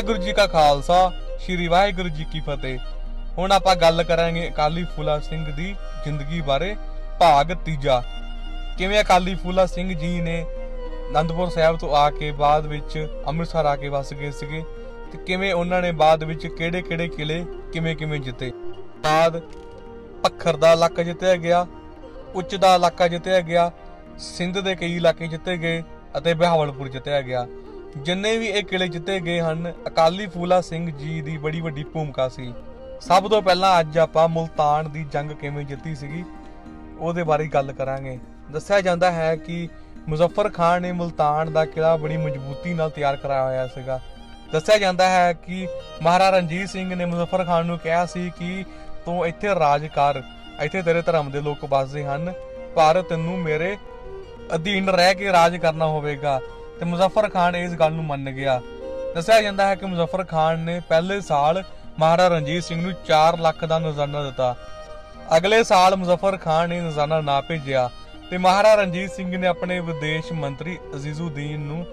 ਵਾਹਿਗੁਰੂ ਜੀ ਕਾ ਖਾਲਸਾ, ਸ੍ਰੀ ਵਾਹਿਗੁਰੂ ਜੀ ਕੀ ਫਤਿਹ। ਹੁਣ ਆਪਾਂ ਗੱਲ ਕਰਾਂਗੇ ਅਕਾਲੀ ਫੂਲਾ ਸਿੰਘ ਦੀ ਜ਼ਿੰਦਗੀ ਬਾਰੇ, ਭਾਗ ਤੀਜਾ। ਕਿਵੇਂ ਅਕਾਲੀ ਫੂਲਾ ਸਿੰਘ ਜੀ ਨੇ ਅਨੰਦਪੁਰ ਸਾਹਿਬ ਤੋਂ ਆ ਕੇ ਬਾਅਦ ਵਿੱਚ ਅੰਮ੍ਰਿਤਸਰ ਆ ਕੇ ਵਸ ਗਏ ਸੀਗੇ, ਤੇ ਕਿਵੇਂ ਉਹਨਾਂ ਨੇ ਬਾਅਦ ਵਿੱਚ ਕਿਹੜੇ-ਕਿਹੜੇ ਕਿਲੇ ਕਿਵੇਂ-ਕਿਵੇਂ ਜਿੱਤੇ? ਬਾਅਦ ਪੱਖਰ ਦਾ ਇਲਾਕਾ ਜਿੱਤਿਆ ਗਿਆ, ਉੱਚ ਦਾ ਇਲਾਕਾ ਜਿੱਤਿਆ ਗਿਆ, ਸਿੰਧ ਦੇ ਕਈ ਇਲਾਕੇ ਜਿੱਤੇ ਗਏ, ਅਤੇ ਬਹਾਵਲਪੁਰ ਜਿੱਤਿਆ ਗਿਆ। ਜਿੰਨੇ ਵੀ ਇਹ ਕਿਲੇ ਜਿੱਤੇ ਗਏ ਹਨ, ਅਕਾਲੀ ਫੂਲਾ ਸਿੰਘ ਜੀ ਦੀ ਬੜੀ ਵੱਡੀ ਭੂਮਿਕਾ ਸੀ। ਸਭ ਤੋਂ ਪਹਿਲਾਂ ਅੱਜ ਆਪਾਂ ਮੁਲਤਾਨ ਦੀ ਜੰਗ ਕਿਵੇਂ ਜਿੱਤੀ ਸੀਗੀ, ਉਹਦੇ ਬਾਰੇ ਗੱਲ ਕਰਾਂਗੇ। ਦੱਸਿਆ ਜਾਂਦਾ ਹੈ ਕਿ ਮੁਜ਼ੱਫਰ ਖਾਨ ਨੇ ਮੁਲਤਾਨ ਦਾ ਕਿਲਾ ਬੜੀ ਮਜ਼ਬੂਤੀ ਨਾਲ ਤਿਆਰ ਕਰਾਇਆ ਹੋਇਆ ਸੀਗਾ। ਦੱਸਿਆ ਜਾਂਦਾ ਹੈ ਕਿ ਮਹਾਰਾਜਾ ਰਣਜੀਤ ਸਿੰਘ ਨੇ ਮੁਜ਼ੱਫਰ ਖਾਨ ਨੂੰ ਕਿਹਾ ਸੀ ਕਿ ਤੂੰ ਇੱਥੇ ਰਾਜ ਕਰ, ਇੱਥੇ ਤੇਰੇ ਧਰਮ ਦੇ ਲੋਕ ਵੱਸਦੇ ਹਨ ਪਰ ਤੈਨੂੰ ਮੇਰੇ ਅਧੀਨ ਰਹਿ ਕੇ ਰਾਜ ਕਰਨਾ ਹੋਵੇਗਾ। ਤੇ ਮੁਜ਼ੱਫਰ ਖਾਨ ਇਸ ਗੱਲ ਨੂੰ ਮੰਨ ਗਿਆ। ਦੱਸਿਆ ਜਾਂਦਾ ਹੈ ਕਿ ਮੁਜ਼ੱਫਰ ਖਾਨ ਨੇ ਪਹਿਲੇ ਸਾਲ ਮਹਾਰਾਜਾ ਰਣਜੀਤ ਸਿੰਘ ਨੂੰ 4 ਲੱਖ ਦਾ ਨਜ਼ਾਨਾ ਦਿੱਤਾ। ਅਗਲੇ ਸਾਲ ਮੁਜ਼ੱਫਰ ਖਾਨ ਨੇ ਨਜ਼ਾਨਾ ਨਾ ਭੇਜਿਆ ਤੇ ਮਹਾਰਾਜਾ ਰਣਜੀਤ ਸਿੰਘ ਨੇ ਆਪਣੇ ਵਿਦੇਸ਼ ਮੰਤਰੀ ਅਜ਼ੀਜ਼ੁਦੀਨ ਨੂੰ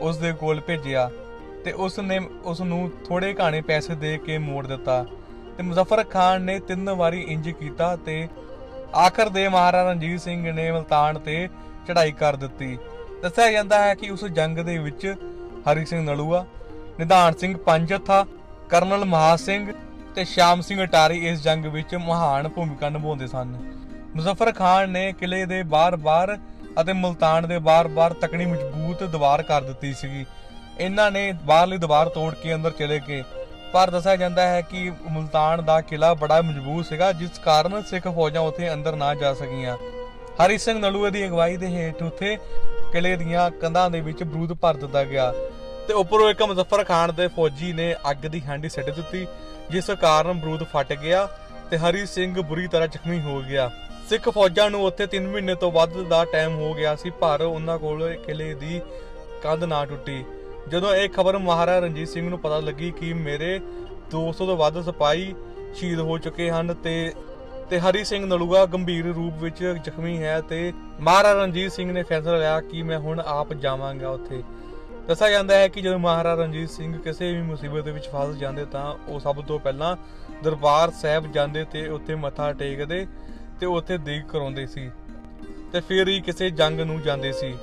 ਉਸ ਦੇ ਕੋਲ ਭੇਜਿਆ ਤੇ ਉਸ ਨੇ ਉਸ ਨੂੰ ਥੋੜੇ ਘਾਣੇ ਪੈਸੇ ਦੇ ਕੇ ਮੋੜ ਦਿੱਤਾ ਤੇ ਮੁਜ਼ੱਫਰ ਖਾਨ ਨੇ ਤਿੰਨ ਵਾਰੀ ਇੰਜ ਕੀਤਾ ਤੇ ਆਖਰ ਦੇ ਮਹਾਰਾਜਾ ਰਣਜੀਤ ਸਿੰਘ ਨੇ ਮਲਤਾਨ ਤੇ ਚੜ੍ਹਾਈ ਕਰ ਦਿੱਤੀ। ਦੱਸਿਆ ਜਾਂਦਾ ਹੈ ਕਿ ਉਸ ਜੰਗ ਦੇ ਵਿੱਚ ਹਰੀ ਸਿੰਘ ਨਲੂਆ, ਨਿਧਾਨ ਸਿੰਘ ਪੰਜਥਾ, ਕਰਨਲ ਮਹਾ ਸਿੰਘ ਤੇ ਸ਼ਾਮ ਸਿੰਘ ਅਟਾਰੀ ਇਸ ਜੰਗ ਵਿੱਚ ਮਹਾਨ ਭੂਮਿਕਾ ਨਿਭਾਉਂਦੇ ਸਨ। ਮੁਜ਼ੱਫਰ ਖਾਨ ਨੇ ਕਿਲੇ ਦੇ ਬਾਰ-ਬਾਰ ਅਤੇ ਮੁਲਤਾਨ ਦੇ ਬਾਰ-ਬਾਰ ਤਕੜੀ ਮਜ਼ਬੂਤ ਦੀਵਾਰ ਕਰ ਦਿੱਤੀ ਸੀਗੀ। ਇਹਨਾਂ ਨੇ ਬਾਹਰਲੀ ਦੀਵਾਰ ਤੋੜ ਕੇ ਅੰਦਰ ਚਲੇ ਗਏ। ਪਰ ਦੱਸਿਆ ਜਾਂਦਾ ਹੈ ਕਿ ਮੁਲਤਾਨ ਦਾ ਕਿਲਾ ਬੜਾ ਮਜ਼ਬੂਤ ਸੀਗਾ, ਜਿਸ ਕਾਰਨ ਸਿੱਖ ਫੌਜਾਂ ਉੱਥੇ ਅੰਦਰ ਨਾ ਜਾ ਸਕੀਆਂ। ਹਰੀ ਸਿੰਘ ਨਲੂਏ ਦੀ ਅਗਵਾਈ ਦੇ ਹੇਠ ਉੱਥੇ ਕਿਲੇ ਦੀਆਂ ਕੰਧਾਂ ਦੇ ਵਿੱਚ ਬਰੂਦ ਭਰ ਦਿੱਤਾ ਗਿਆ ਤੇ ਉੱਪਰੋਂ ਇੱਕ ਮੁਜ਼ੱਫਰ ਖਾਨ ਦੇ ਫੌਜੀ ਨੇ ਅੱਗ ਦੀ ਹਾਂਡੀ ਸਿੱਟ ਦਿੱਤੀ, ਜਿਸ ਕਾਰਨ ਬਰੂਦ ਫਟ ਗਿਆ ਤੇ ਹਰੀ ਸਿੰਘ ਬੁਰੀ ਤਰ੍ਹਾਂ ਜ਼ਖਮੀ ਹੋ ਗਿਆ। ਸਿੱਖ ਫੌਜਾਂ ਨੂੰ ਉੱਥੇ 3 ਮਹੀਨੇ ਤੋਂ ਵੱਧ ਦਾ ਟਾਈਮ ਹੋ ਗਿਆ ਸੀ, ਪਰ ਉਹਨਾਂ ਕੋਲ ਕਿਲੇ ਦੀ ਕੰਧ ਨਾ ਟੁੱਟੀ। ਜਦੋਂ ਇਹ ਖਬਰ ਮਹਾਰਾਜਾ ਰਣਜੀਤ ਸਿੰਘ ਨੂੰ ਪਤਾ ਲੱਗੀ ਕਿ ਮੇਰੇ 200 ਤੋਂ ਵੱਧ ਸਿਪਾਹੀ ਸ਼ਹੀਦ ਹੋ ਚੁੱਕੇ ਹਨ ਤੇ ਤੇ ਹਰੀ ਸਿੰਘ ਨਲੂਆ ਗੰਭੀਰ ਰੂਪ ਵਿੱਚ ਜ਼ਖਮੀ ਹੈ ਤੇ ਮਹਾਰਾਜਾ ਰਣਜੀਤ ਸਿੰਘ ਨੇ ਫੈਸਲਾ ਲਿਆ ਕਿ ਮੈਂ ਹੁਣ ਆਪ ਜਾਵਾਂਗਾ ਉੱਥੇ। ਦੱਸਿਆ ਜਾਂਦਾ ਹੈ ਕਿ ਜਦੋਂ ਮਹਾਰਾਜਾ ਰਣਜੀਤ ਸਿੰਘ ਕਿਸੇ ਵੀ ਮੁਸੀਬਤ ਵਿੱਚ ਫਸ ਜਾਂਦੇ ਤਾਂ ਉਹ ਸਭ ਤੋਂ ਪਹਿਲਾਂ ਦਰਬਾਰ ਸਾਹਿਬ ਜਾਂਦੇ ਤੇ ਉੱਥੇ ਮੱਥਾ ਟੇਕਦੇ ਤੇ ਉੱਥੇ ਦੇਗ ਕਰਾਉਂਦੇ ਸੀ ਤੇ ਫਿਰ ਹੀ ਕਿਸੇ ਜੰਗ ਨੂੰ ਜਾਂਦੇ ਸੀ।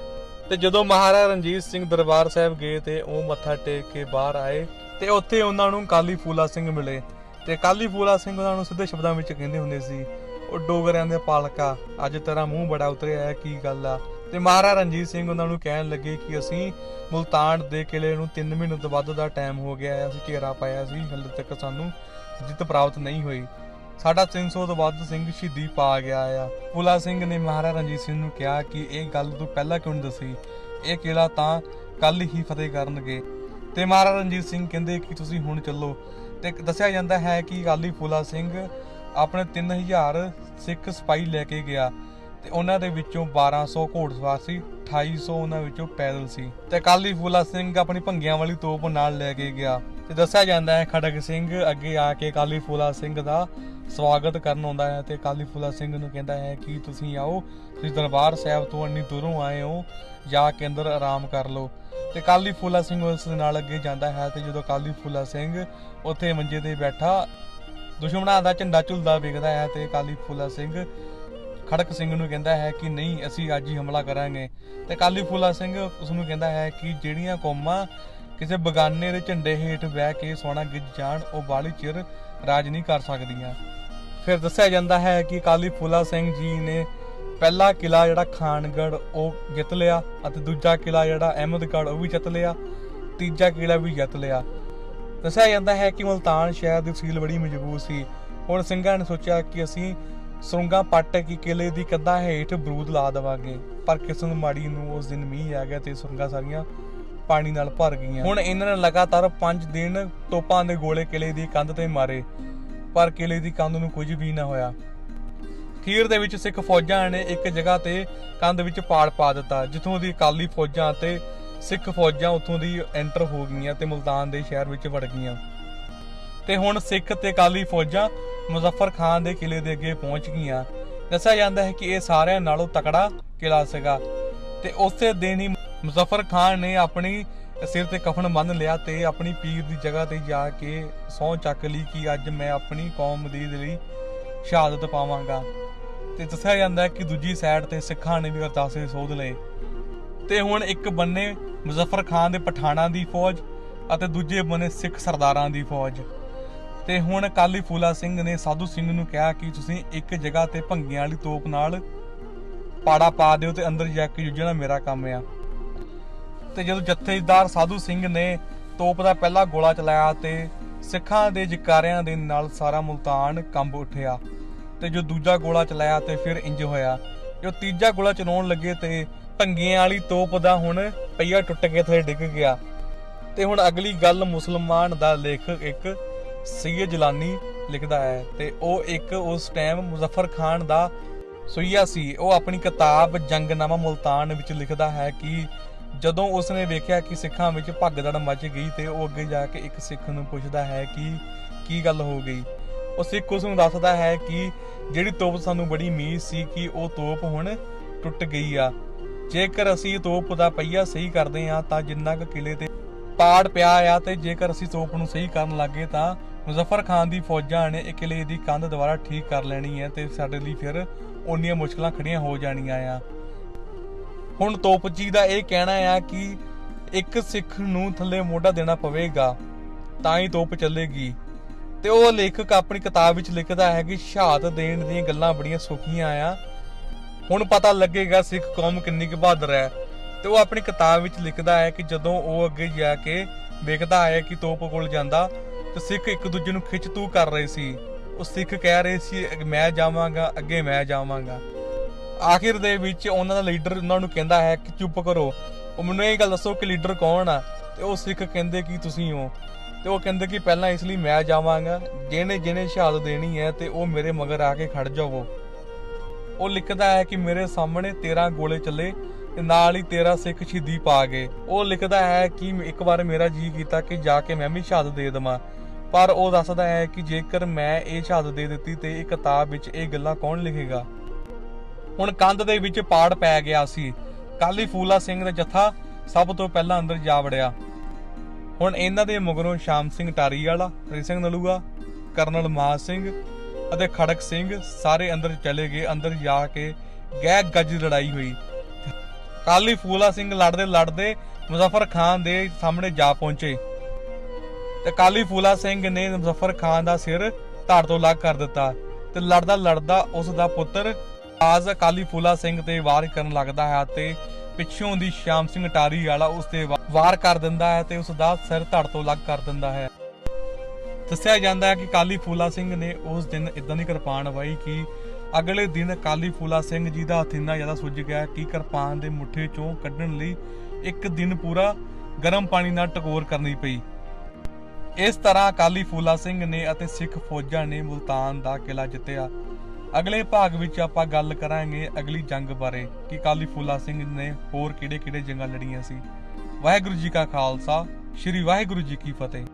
ਤੇ ਜਦੋਂ ਮਹਾਰਾਜਾ ਰਣਜੀਤ ਸਿੰਘ ਦਰਬਾਰ ਸਾਹਿਬ ਗਏ ਤੇ ਉਹ ਮੱਥਾ ਟੇਕ ਕੇ ਬਾਹਰ ਆਏ ਤੇ ਉੱਥੇ ਉਹਨਾਂ ਨੂੰ ਕਾਲੀ ਫੂਲਾ ਸਿੰਘ ਮਿਲੇ। ਤੇ ਕਾਲੀ ਫੂਲਾ ਸਿੰਘ ਉਹਨਾਂ ਨੂੰ ਸਿੱਧੇ ਸ਼ਬਦਾਂ ਵਿੱਚ ਕਹਿੰਦੇ ਹੁੰਦੇ ਸੀ, ਉਹ ਡੋਗਰਿਆਂ ਦੇ ਪਾਲਕਾ ਅੱਜ ਤੇਰਾ ਮੂੰਹ ਬੜਾ ਉਤਰਿਆ ਹੈ, ਕੀ ਗੱਲ ਆ? ਤੇ ਮਹਾਰਾਜਾ ਰਣਜੀਤ ਸਿੰਘ ਉਹਨਾਂ ਨੂੰ ਕਹਿਣ ਲੱਗੇ ਕਿ ਅਸੀਂ ਮੁਲਤਾਨ ਦੇ ਕਿਲੇ ਨੂੰ 3 ਮਹੀਨੇ ਤੋਂ ਵੱਧ ਦਾ ਟਾਈਮ ਹੋ ਗਿਆ ਹੈ, ਅਸੀਂ ਘੇਰਾ ਪਾਇਆ ਸੀ, ਹਾਲੇ ਤੱਕ ਸਾਨੂੰ ਜਿੱਤ ਪ੍ਰਾਪਤ ਨਹੀਂ ਹੋਈ। ਸਾਡਾ 300 ਤੋਂ ਵੱਧ ਸਿੰਘ ਸ਼ਹੀਦੀ ਪਾ ਗਿਆ ਆ। ਫੂਲਾ ਸਿੰਘ ਨੇ ਮਹਾਰਾਜਾ ਰਣਜੀਤ ਸਿੰਘ ਨੂੰ ਕਿਹਾ ਕਿ ਇਹ ਗੱਲ ਤੂੰ ਪਹਿਲਾਂ ਕਿਉਂ ਨਹੀਂ ਦੱਸੀ? ਇਹ ਕਿਲਾ ਤਾਂ ਕੱਲ ਹੀ ਫਤਿਹ ਕਰਨਗੇ। ਤੇ ਮਹਾਰਾਜਾ ਰਣਜੀਤ ਸਿੰਘ ਕਹਿੰਦੇ ਕਿ ਤੁਸੀਂ ਹੁਣ ਚੱਲੋ। ਤੇ ਦੱਸਿਆ ਜਾਂਦਾ ਹੈ ਕਿ ਅਕਾਲੀ ਫੂਲਾ ਸਿੰਘ ਆਪਣੇ 3000 ਸਿੱਖ ਸਿਪਾਹੀ ਲੈ ਕੇ ਗਿਆ ਤੇ ਉਹਨਾਂ ਦੇ ਵਿੱਚੋਂ 1200 ਘੋੜਸਵਾਰ ਸੀ 2800 ਉਹਨਾਂ ਵਿੱਚੋਂ ਪੈਦਲ ਸੀ। ਤੇ ਕਾਲੀ ਫੂਲਾ ਸਿੰਘ ਆਪਣੀ ਭੰਗਿਆਂ ਵਾਲੀ ਤੋਪ ਨਾਲ ਲੈ ਕੇ ਗਿਆ। ਤੇ ਦੱਸਿਆ ਜਾਂਦਾ ਹੈ ਖੜਗ ਸਿੰਘ ਅੱਗੇ ਆ ਕੇ ਕਾਲੀ ਫੂਲਾ ਸਿੰਘ ਦਾ ਸਵਾਗਤ ਕਰਨ ਆਉਂਦਾ ਹੈ ਤੇ ਕਾਲੀ ਫੂਲਾ ਸਿੰਘ ਨੂੰ ਕਹਿੰਦਾ ਹੈ ਕਿ ਤੁਸੀਂ ਆਓ, ਤੁਸੀਂ ਦਰਬਾਰ ਸਾਹਿਬ ਤੋਂ ਇੰਨੀ ਦੂਰੋਂ ਆਏ ਹੋ, ਜਾ ਕੇ ਅੰਦਰ ਆਰਾਮ ਕਰ ਲਓ। ਤੇ ਕਾਲੀ ਫੂਲਾ ਸਿੰਘ ਉਸ ਦੇ ਨਾਲ ਅੱਗੇ ਜਾਂਦਾ ਹੈ ਤੇ ਜਦੋਂ ਕਾਲੀ ਫੂਲਾ ਸਿੰਘ ਉੱਥੇ ਮੰਜੇ ਤੇ ਬੈਠਾ, ਦੁਸ਼ਮਣਾਂ ਦਾ ਝੰਡਾ ਝੁਲਦਾ ਵੇਖਦਾ ਹੈ ਤੇ ਕਾਲੀ ਫੂਲਾ ਸਿੰਘ ਖੜਕ ਸਿੰਘ ਨੂੰ ਕਹਿੰਦਾ ਹੈ ਕਿ ਨਹੀਂ, ਅਸੀਂ ਅੱਜ ਹੀ ਹਮਲਾ ਕਰਾਂਗੇ। ਤੇ ਕਾਲੀ ਫੂਲਾ ਸਿੰਘ ਉਸ ਨੂੰ ਕਹਿੰਦਾ ਹੈ ਕਿ ਜਿਹੜੀਆਂ ਕੌਮਾਂ ਕਿਸੇ ਬਗਾਨੇ ਦੇ ਝੰਡੇ ਹੇਠ ਬਹਿ ਕੇ ਸੋਨਾ ਗਿੱਜ ਜਾਣ, ਉਹ ਬਾਲੀ ਚਿਰ ਰਾਜ ਨਹੀਂ ਕਰ ਸਕਦੀਆਂ। ਫਿਰ ਦੱਸਿਆ ਜਾਂਦਾ ਹੈ ਕਿ ਕਾਲੀ ਫੂਲਾ ਸਿੰਘ ਜੀ ਨੇ ਪਹਿਲਾ ਕਿਲਾ ਜਿਹੜਾ ਖਾਨਗੜ ਉਹ ਜਿੱਤ ਲਿਆ ਅਤੇ ਦੂਜਾ ਕਿਲਾ ਜਿਹੜਾ ਅਹਿਮਦਗੜ ਉਹ ਵੀ ਜਿੱਤ ਲਿਆ, ਤੀਜਾ ਕਿਲਾ ਵੀ ਜਿੱਤ ਲਿਆ। ਦੱਸਿਆ ਜਾਂਦਾ ਹੈ ਕਿ ਮਲਤਾਨ ਸ਼ਹਿਰ ਦੀ ਸੀਲ ਬੜੀ ਮਜ਼ਬੂਤ ਸੀ। ਹੁਣ ਸਿੰਘਾਂ ਨੇ ਸੋਚਿਆ ਕਿ ਅਸੀਂ ਸੁਰੰਗਾਂ ਪੱਟ ਕੇ ਕਿਲੇ ਦੀ ਕੰਧਾਂ ਹੇਠ ਬਰੂਦ ਲਾ ਦੇਵਾਂਗੇ, ਪਰ ਕਿਸਮ ਮਾੜੀ ਨੂੰ ਉਸ ਦਿਨ ਮੀਂਹ ਆ ਗਿਆ ਤੇ ਸੁਰੰਗਾਂ ਸਾਰੀਆਂ ਪਾਣੀ ਨਾਲ ਭਰ ਗਈਆਂ। ਹੁਣ ਇਹਨਾਂ ਨੇ ਲਗਾਤਾਰ 5 ਦਿਨ ਤੋਪਾਂ ਦੇ ਗੋਲੇ ਕਿਲੇ ਦੀ ਕੰਧ ਤੇ ਮਾਰੇ, ਪਰ ਕਿਲੇ ਦੀ ਕੰਧ ਨੂੰ ਕੁਝ ਵੀ ਨਾ ਹੋਇਆ। ਖੀਰ ਦੇ ਵਿੱਚ ਸਿੱਖ ਫੌਜਾਂ ਨੇ ਇੱਕ ਜਗ੍ਹਾ ਤੇ ਕੰਧ ਵਿੱਚ ਪਾੜ ਪਾ ਦਿੱਤਾ, ਜਿੱਥੋਂ ਦੀ ਅਕਾਲੀ ਫੌਜਾਂ ਤੇ ਸਿੱਖ ਫੌਜਾਂ ਉੱਥੋਂ ਦੀ ਐਂਟਰ ਹੋ ਗਈਆਂ ਤੇ ਮੁਲਤਾਨ ਦੇ ਸ਼ਹਿਰ ਵਿੱਚ ਵੜ ਗਈਆਂ। ਤੇ ਹੁਣ ਸਿੱਖ ਤੇ ਅਕਾਲੀ ਫੌਜਾਂ ਮੁਜ਼ੱਫਰ ਖਾਨ ਦੇ ਕਿਲੇ ਦੇ ਅੱਗੇ ਪਹੁੰਚ ਗਈਆਂ। ਦੱਸਿਆ ਜਾਂਦਾ ਹੈ ਕਿ ਇਹ ਸਾਰਿਆਂ ਨਾਲੋਂ ਤਕੜਾ ਕਿਲਾ ਸੀਗਾ ਤੇ ਉਸੇ ਦਿਨ ਹੀ ਮੁਜ਼ੱਫਰ ਖਾਨ ਨੇ ਆਪਣੀ ਸਿਰ ਤੇ ਕਫਨ ਬੰਨ ਲਿਆ ਤੇ ਆਪਣੀ ਪੀਰ ਦੀ ਜਗ੍ਹਾ ਤੇ ਜਾ ਕੇ ਸਹੁੰ ਚੱਕ ਲਈ ਕਿ ਅੱਜ ਮੈਂ ਆਪਣੀ ਕੌਮ ਦੀ ਲਈ ਸ਼ਹਾਦਤ ਪਾਵਾਂਗਾ। ਤੇ ਦੱਸਿਆ ਜਾਂਦਾ ਹੈ ਕਿ ਦੂਜੀ ਸਾਈਡ ਤੇ ਸਿੱਖਾਂ ਨੇ ਵੀ ਅਰਦਾਸੇ ਸੋਧ ਲਏ। ਤੇ ਹੁਣ ਇੱਕ ਬੰਨੇ ਮੁਜ਼ੱਫਰ ਖਾਨ ਦੇ ਪਠਾਣਾ ਦੀ ਫੌਜ ਅਤੇ ਦੂਜੇ ਬੰਨੇ ਸਿੱਖ ਸਰਦਾਰਾਂ ਦੀ ਫੌਜ। ਤੇ ਹੁਣ ਕਾਲੀ ਫੂਲਾ ਸਿੰਘ ਨੇ ਸਾਧੂ ਸਿੰਘ ਨੂੰ ਕਿਹਾ ਕਿ ਤੁਸੀਂ ਇੱਕ ਜਗ੍ਹਾ ਤੇ ਭੰਗੀਆਂ ਵਾਲੀ ਤੋਪ ਨਾਲ ਪਾੜਾ ਪਾ ਦਿਓ ਤੇ ਅੰਦਰ ਜਾ ਕੇ ਜੁਝਣਾ ਮੇਰਾ ਕੰਮ ਆ। ਤੇ ਜਦੋਂ ਜਥੇਦਾਰ ਸਾਧੂ ਸਿੰਘ ਨੇ ਤੋਪ ਦਾ ਪਹਿਲਾ ਗੋਲਾ ਚਲਾਇਆ ਤੇ ਸਿੱਖਾਂ ਦੇ ਜਕਾਰਿਆਂ ਦੇ ਨਾਲ ਸਾਰਾ ਮੁਲਤਾਨ ਕੰਬ ਉੱਠਿਆ। ਤੇ ਜੋ ਦੂਜਾ ਗੋਲਾ ਚਲਾਇਆ ਤੇ ਫਿਰ ਇੰਜ ਹੋਇਆ। ਜੋ ਤੀਜਾ ਗੋਲਾ ਚਲਾਉਣ ਲੱਗੇ ਤੇ ਭੰਗੀਆਂ ਵਾਲੀ ਤੋਪ ਦਾ ਹੁਣ ਪਈਆ ਟੁੱਟ ਕੇ ਥੱਲੇ ਡਿੱਗ ਗਿਆ। ਤੇ ਹੁਣ ਅਗਲੀ ਗੱਲ ਮੁਸਲਮਾਨ ਦਾ ਲੇਖਕ ਇੱਕ ਸੈਯਦ ਜਲਾਨੀ ਲਿਖਦਾ ਹੈ ਤੇ ਉਹ ਇੱਕ ਉਸ ਟਾਈਮ ਮੁਜ਼ੱਫਰ ਖਾਨ ਦਾ ਸੁਈਆ ਸੀ। ਉਹ ਆਪਣੀ ਕਿਤਾਬ ਜੰਗਨਾਮਾ ਮੁਲਤਾਨ ਵਿੱਚ ਲਿਖਦਾ ਹੈ ਕਿ ਜਦੋਂ ਉਸਨੇ ਵੇਖਿਆ ਕਿ ਸਿੱਖਾਂ ਵਿੱਚ ਭਗਦੜ ਮਚ ਗਈ ਤੇ ਉਹ ਅੱਗੇ ਜਾ ਕੇ ਇੱਕ ਸਿੱਖ ਨੂੰ ਪੁੱਛਦਾ ਹੈ ਕਿ ਕੀ ਗੱਲ ਹੋ ਗਈ। ਉਹ ਸਿੱਖ ਉਸ ਨੂੰ ਦੱਸਦਾ ਹੈ ਕਿ ਜਿਹੜੀ ਤੋਪ ਸਾਨੂੰ ਬੜੀ ਉਮੀਦ ਸੀ ਕਿ ਉਹ ਤੋਪ ਹੁਣ ਟੁੱਟ ਗਈ ਆ। ਜੇਕਰ ਅਸੀਂ ਤੋਪ ਦਾ ਪਹੀਆ ਸਹੀ ਕਰਦੇ ਆ ਤਾਂ ਜਿੰਨਾ ਕੁ ਕਿਲੇ ਤੇ ਪਾੜ ਪਿਆ ਆ ਤੇ ਜੇਕਰ ਅਸੀਂ ਤੋਪ ਨੂੰ ਸਹੀ ਕਰਨ ਲੱਗੇ ਤਾਂ ਮੁਜ਼ੱਫਰ ਖਾਨ ਦੀ ਫੌਜਾਂ ਨੇ ਇਹ ਕਿਲੇ ਦੀ ਕੰਧ ਦੁਬਾਰਾ ਠੀਕ ਕਰ ਲੈਣੀ ਹੈ ਤੇ ਸਾਡੇ ਲਈ ਫਿਰ ਓਨੀਆਂ ਮੁਸ਼ਕਲਾਂ ਖੜੀਆਂ ਹੋ ਜਾਣੀਆਂ ਆ। ਹੁਣ ਤੋਪਜੀ ਦਾ ਇਹ ਕਹਿਣਾ ਆ ਕਿ ਇੱਕ ਸਿੱਖ ਨੂੰ ਥੱਲੇ ਮੋਢਾ ਦੇਣਾ ਪਵੇਗਾ, ਤਾਂ ਹੀ ਤੋਪ ਚੱਲੇਗੀ। ਤੇ ਉਹ ਲੇਖਕ ਆਪਣੀ ਕਿਤਾਬ ਵਿੱਚ ਲਿਖਦਾ ਹੈ ਕਿ ਸ਼ਹਾਦਤ ਦੇਣ ਦੀਆਂ ਗੱਲਾਂ ਬੜੀਆਂ ਸੌਖੀਆਂ ਆ। ਹੁਣ ਪਤਾ ਲੱਗੇਗਾ ਸਿੱਖ ਕੌਮ ਕਿੰਨੀ ਕੁ ਬਹਾਦਰ ਹੈ। ਤੇ ਉਹ ਆਪਣੀ ਕਿਤਾਬ ਵਿੱਚ ਲਿਖਦਾ ਹੈ ਕਿ ਜਦੋਂ ਉਹ ਅੱਗੇ ਜਾ ਕੇ ਵੇਖਦਾ ਹੈ ਕਿ ਤੋਪ ਕੋਲ ਜਾਂਦਾ, ਤੇ ਸਿੱਖ ਇੱਕ ਦੂਜੇ ਨੂੰ ਖਿੱਚ ਤੂ ਕਰ ਰਹੇ ਸੀ। ਉਹ ਸਿੱਖ ਕਹਿ ਰਹੇ ਸੀ ਮੈਂ ਜਾਵਾਂਗਾ, ਅੱਗੇ ਮੈਂ ਜਾਵਾਂਗਾ। ਆਖਿਰ ਦੇ ਵਿੱਚ ਉਹਨਾਂ ਦਾ ਲੀਡਰ ਉਹਨਾਂ ਨੂੰ ਕਹਿੰਦਾ ਹੈ ਕਿ ਚੁੱਪ ਕਰੋ। ਉਹ ਮੈਨੂੰ ਇਹ ਗੱਲ ਦੱਸੋ ਕਿ ਲੀਡਰ ਕੌਣ ਆ? ਤੇ ਉਹ ਸਿੱਖ ਕਹਿੰਦੇ ਕਿ ਤੁਸੀਂ ਹੋ। ਤੇ ਉਹ ਕਹਿੰਦੇ ਕਿ ਪਹਿਲਾਂ ਇਸ ਲਈ ਮੈਂ ਜਾਵਾਂਗਾ, ਜਿਹਨੇ ਜਿਹਨੇ ਸ਼ਹਾਦਤ ਦੇਣੀ ਹੈ ਤੇ ਉਹ ਮੇਰੇ ਮਗਰ ਆ ਕੇ ਖੜ ਜਾਵੋ। ਉਹ ਲਿਖਦਾ ਹੈ ਕਿ ਮੇਰੇ ਸਾਹਮਣੇ 13 ਗੋਲੇ ਚੱਲੇ ਤੇ ਨਾਲ ਹੀ 13 ਸਿੱਖ ਸ਼ਹੀਦੀ ਪਾ ਗਏ। ਉਹ ਲਿਖਦਾ ਹੈ ਕਿ ਇੱਕ ਵਾਰ ਮੇਰਾ ਜੀ ਕੀਤਾ ਕਿ ਜਾ ਕੇ ਮੈਂ ਵੀ ਸ਼ਹਾਦਤ ਦੇ ਦੇਵਾਂ। ਪਰ ਉਹ ਦੱਸਦਾ ਹੈ ਕਿ ਜੇਕਰ ਮੈਂ ਇਹ ਸ਼ਹਾਦਤ ਦੇ ਦਿੱਤੀ ਤੇ ਇਹ ਕਿਤਾਬ ਵਿੱਚ ਇਹ ਗੱਲਾਂ ਕੌਣ ਲਿਖੇਗਾ? ਹੁਣ ਕੰਧ ਦੇ ਵਿੱਚ ਪਾੜ ਪੈ ਗਿਆ ਸੀ। ਕਾਲੀ ਫੂਲਾ ਸਿੰਘ ਦਾ ਜਥਾ ਸਭ ਤੋਂ ਪਹਿਲਾਂ ਅੰਦਰ ਜਾ ਵੜਿਆ। ਹੁਣ ਇਹਨਾਂ ਦੇ ਮਗਰੋਂ ਸ਼ਾਮ ਸਿੰਘ ਟਾਰੀ ਵਾਲਾ ਹਰੀ ਸਿੰਘ ਨਲੂਆ, ਕਰਨਲ ਮਾਹ ਸਿੰਘ ਅਤੇ ਖੜਕ ਸਿੰਘ ਸਾਰੇ ਅੰਦਰ ਚਲੇ ਗਏ, ਅੰਦਰ ਜਾ ਕੇ ਗਹਿ ਗੱਜ ਲੜਾਈ ਹੋਈ। ਕਾਲੀ ਫੂਲਾ ਸਿੰਘ ਲੜਦੇ ਲੜਦੇ ਮੁਜ਼ੱਫਰ ਖਾਨ ਦੇ ਸਾਹਮਣੇ ਜਾ ਪਹੁੰਚੇ। ਤੇ ਕਾਲੀ ਫੂਲਾ ਸਿੰਘ ਨੇ ਮੁਜ਼ੱਫਰ ਖਾਨ ਦਾ ਸਿਰ ਧੜ ਤੋਂ ਲੱਗ ਕਰ ਦਿੱਤਾ ਤੇ ਲੜਦਾ ਲੜਦਾ ਉਸ ਦਾ ਪੁੱਤਰ ਆਜ਼ ਕਾਲੀ ਫੂਲਾ ਸਿੰਘ ਤੇ ਵਾਰ ਕਰਨ ਲੱਗਦਾ ਹੈ ਤੇ ਪਿੱਛੋਂ ਦੀ ਸ਼ਾਮ ਸਿੰਘ ਟਾਰੀ ਵਾਲਾ ਉਸ ਤੇ ਵਾਰ ਕਰ ਦਿੰਦਾ ਹੈ ਤੇ ਉਸ ਦਾ ਸਿਰ ਧੜ ਤੋਂ ਲੱਗ ਕਰ ਦਿੰਦਾ ਹੈ। ਦੱਸਿਆ ਜਾਂਦਾ ਹੈ ਕਿ ਕਾਲੀ ਫੂਲਾ ਸਿੰਘ ਨੇ ਉਸ ਦਿਨ ਇਦਾਂ ਦੀ ਕਿਰਪਾਨ ਵਾਈ ਕਿ ਅਗਲੇ ਦਿਨ ਕਾਲੀ ਫੂਲਾ ਸਿੰਘ ਜੀ ਦਾ ਹੱਥ ਇੰਨਾ ਜ਼ਿਆਦਾ ਸੁੱਜ ਗਿਆ ਕਿ ਕਿਰਪਾਨ ਦੇ ਮੁੱਠੇ ਚੋਂ ਕੱਢਣ ਲਈ ਇੱਕ ਦਿਨ ਪੂਰਾ ਗਰਮ ਪਾਣੀ ਨਾਲ ਟਕੋਰ ਕਰਨੀ ਪਈ। ਇਸ ਤਰ੍ਹਾਂ ਕਾਲੀ ਫੂਲਾ ਸਿੰਘ ਨੇ ਅਤੇ ਸਿੱਖ ਫੌਜਾਂ ਨੇ ਮੁਲਤਾਨ ਦਾ ਕਿਲਾ ਜਿੱਤਿਆ। ਅਗਲੇ ਭਾਗ ਵਿੱਚ ਆਪਾਂ ਗੱਲ ਕਰਾਂਗੇ ਅਗਲੀ ਜੰਗ ਬਾਰੇ ਕਿ ਕਾਲੀ ਫੂਲਾ ਸਿੰਘ ਨੇ ਹੋਰ ਕਿਹੜੇ-ਕਿਹੜੇ ਜੰਗਾਂ ਲੜੀਆਂ ਸੀ। ਵਾਹਿਗੁਰੂ ਜੀ ਕਾ ਖਾਲਸਾ, ਸ੍ਰੀ ਵਾਹਿਗੁਰੂ ਜੀ ਕੀ ਫਤਿਹ।